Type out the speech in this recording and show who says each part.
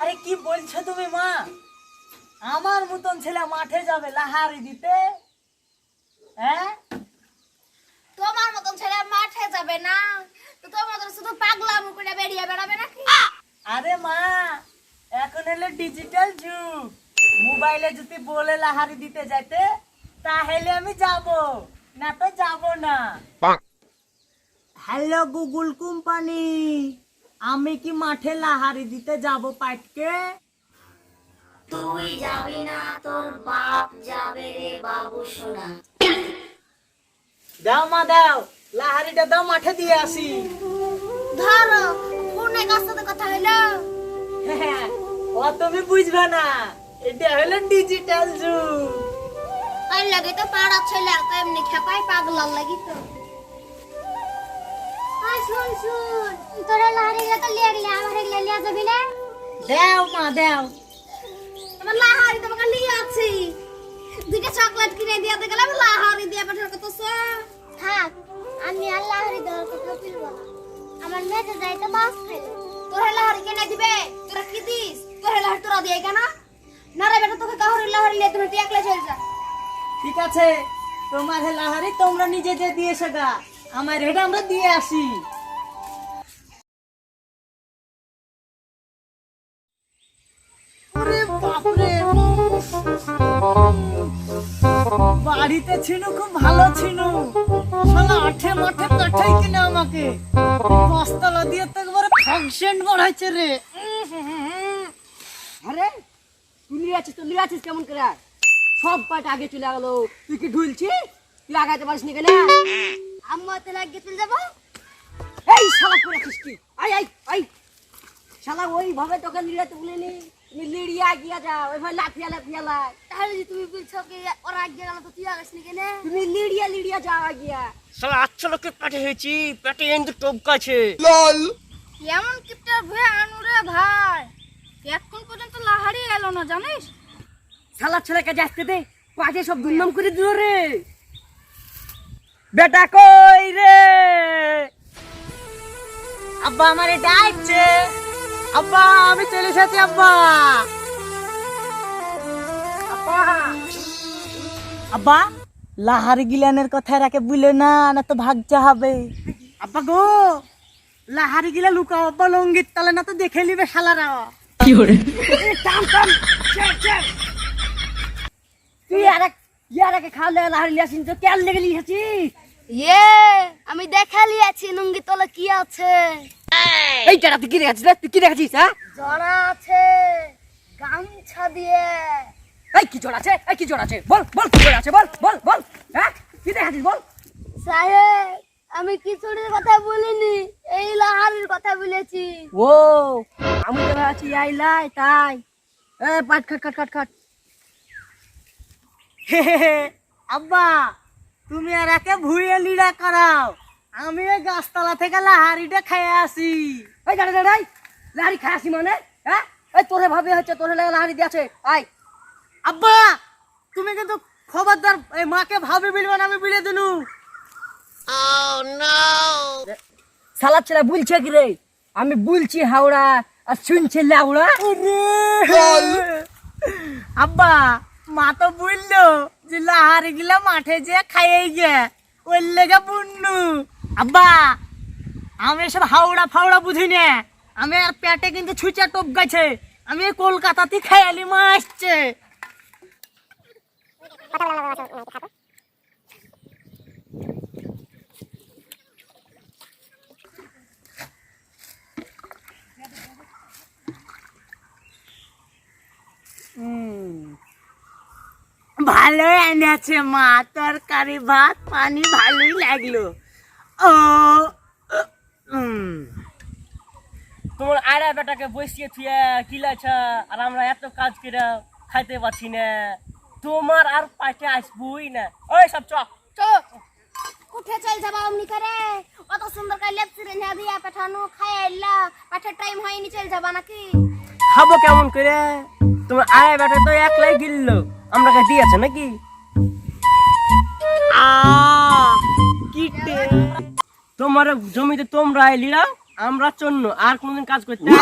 Speaker 1: আরে কি বলছো তুমি মা? আমার মতন ছেলে মাঠে যাবে লাহারি দিতে? হ্যাঁ?
Speaker 2: তোমার মতন ছেলে মাঠে যাবে না? তোমার শুধু পাগলা মুকুটা বেরিয়ে বেড়াবে নাকি?
Speaker 1: আরে মা এখন হলো ডিজিটাল যুগ। মোবাইলে যদি বলে লাহারি দিতে যাইতে তাহলে আমি যাব। না তো যাব না। হ্যালো গুগল কোম্পানি আমি কি মাঠে লাহারি দিতে যাব পাইটকে?
Speaker 2: তুই যাবি না তোর বাপ যাবে রে বাবু সোনা।
Speaker 1: দাও মা দাও। লাহারিটা দাও মাঠে দিয়ে আসি।
Speaker 2: ধরো ফোনে কার সাথে কথা হইল?
Speaker 1: হ্যাঁ, ও তুমি বুঝবে না এটা হলো ডিজিটাল যুগ।
Speaker 2: তাই লাগে তো পাড়া ছেলে আর এমনি খেপাই পাগলার লাগি তো। শুন শুন তোরা লাহারি তো লিয়ে গেলে আমার এগুলো লিয়ে যাবি না?
Speaker 1: দাও মা দাও।
Speaker 2: আমার লাহারি তোমাকে আমার মেয়েতে তো মাছ খাইলো তোরা লাহারি কেনে দিবে? তোরা কি দিস? তোর লাহারি তোরা দিয়ে কেন? না রে বেটা, তোকে কাহরি লাহরি লে তুমি একলা চলে যা।
Speaker 1: ঠিক আছে, তোমার লাহারি তোমরা নিজে যে দিয়ে সেটা আমার এটা আমরা দিয়ে আসি। বাড়িতে ছিল, খুব ভালো ছিল। শালা আঠে মাঠে কাঠাই কিনে আমাকে। বস্তালা দিয়ে তো একবারে ফাংশন বাড়াইছে রে।
Speaker 3: আরে, তুই লিয়ে আছিস তো লিয়ে আছিস কেমন করে? সব পাট আগে চলে গেল। তুই কি ঢুলছি? তুই আগাতে পারিস নি কেন?
Speaker 2: আম্মা তো লাগিয়ে চলে যাব?
Speaker 3: এই শালা করে আছিস আই আই আই শালা ওইভাবে তোকে লিড়াতে বলিনি। তুমি লিড়িয়া গিয়া যাও লাফিয়া লাফিয়া লাই।
Speaker 2: তাহলে যে তুমি বলছো কি ওরা আগে গেল তো তুই আগাস নি কেন?
Speaker 3: তুমি লিড়িয়া লিড়িয়া যাও গিয়া।
Speaker 4: শালা আচ্ছা লোকের পেটে হয়েছি পেটে টপকাছে
Speaker 2: এমন ভয়ে আনুরে ভাই? এখন পর্যন্ত লাহারি এলো না জানিস?
Speaker 3: শালা ছেলেকে যাচ্ছে দে সব দুর্নাম করে দিল রে। বেটা কই রে?
Speaker 1: আব্বা আমারে ডাকছে। আব্বা আমি চলে এসেছি আব্বা। আব্বা। লাহারি গিলানের কথা রাকে বুলে না না তো ভাগতে হবে। আব্বা গো লাহারি গিলা লুকাও আব্বা লঙ্গিত তালে না তো দেখে নিবে শালারা।
Speaker 3: তুই আর ইয়ারাকে খাওয়ালে লাহারি লিয়াছিস তো কেন লেগে লিয়েছিস
Speaker 2: ইয়ে আমি দেখা লিয়েছি নুঙ্গি তলে কি আছে?
Speaker 3: এই! টাকা তুই কি রেখেছিস রে? তুই কি রেখেছিস হ্যাঁ?
Speaker 2: জড়া আছে গামছা দিয়ে।
Speaker 3: এই কি জোর আছে? এই কি জোর আছে? বল বল কি জোর আছে? বল বল বল হ্যাঁ? কি রেখেছিস বল?
Speaker 2: সাহেব আমি খিচুড়ির কথা বলিনি এই লাহারির কথা বলেছি।
Speaker 3: ও আমি তো আছি আইলাই তাই। এ পাট খাট খাট খাট খাট।
Speaker 1: আব্বা তুমি আর একে ভুয়ে লিড়া করাও। আমি ওই গাছতলা থেকে লাহারিটা খেয়ে আসি।
Speaker 3: ওই দাঁড়া দাঁড়াই লাহারি খেয়ে আসি মানে? হ্যাঁ? এই তোরে ভাবে হচ্ছে তোরে লাগা লাহারি দিয়েছে। আই
Speaker 1: আব্বা তুমি কিন্তু খবরদার এই মাকে ভাবি বিলবে না আমি বিলে দিনু।
Speaker 3: সালাদ ছেলে বলছে কি রে? আমি বলছি হাওড়া আর শুনছি লাউড়া।
Speaker 1: আব্বা মা তো বলল যে লাহারি গিলা মাঠে যে খাইয়ে গে ওই লেগে বুন্নু আব্বা, আমি এসব হাওড়া ফাওড়া বুঝি না আমি আর পেটে কিন্তু ছুঁচা টপ গেছে আমি কলকাতাতে খেয়ালি মা আসছে। ভালো এনেছে মা, তরকারি, ভাত, পানি, ভালোই লাগল।
Speaker 4: তোমার আয়রা বেটাকে বসিয়ে থুয়ে কিলাছ আর আমরা এত কাজ করে খাইতে পারছি না। তোমার আর পাশে আসবই না। ওই সব চক
Speaker 2: চক উঠে চল যাবা অমনি করে অত সুন্দর করে লেপ চিরে না দিয়া পাঠানো খায় আইলা। পাঠে টাইম হয়নি চল যাবা নাকি?
Speaker 4: খাব কেমন করে? তোমার আয় বেটা তো একলাই গিলল। আমরা কাছে দিয়েছে নাকি?
Speaker 1: আ কি
Speaker 4: তোমার জমিতে তোমরা লিড়া আমরা চন্ন আর কোনদিন কাজ করতে নো।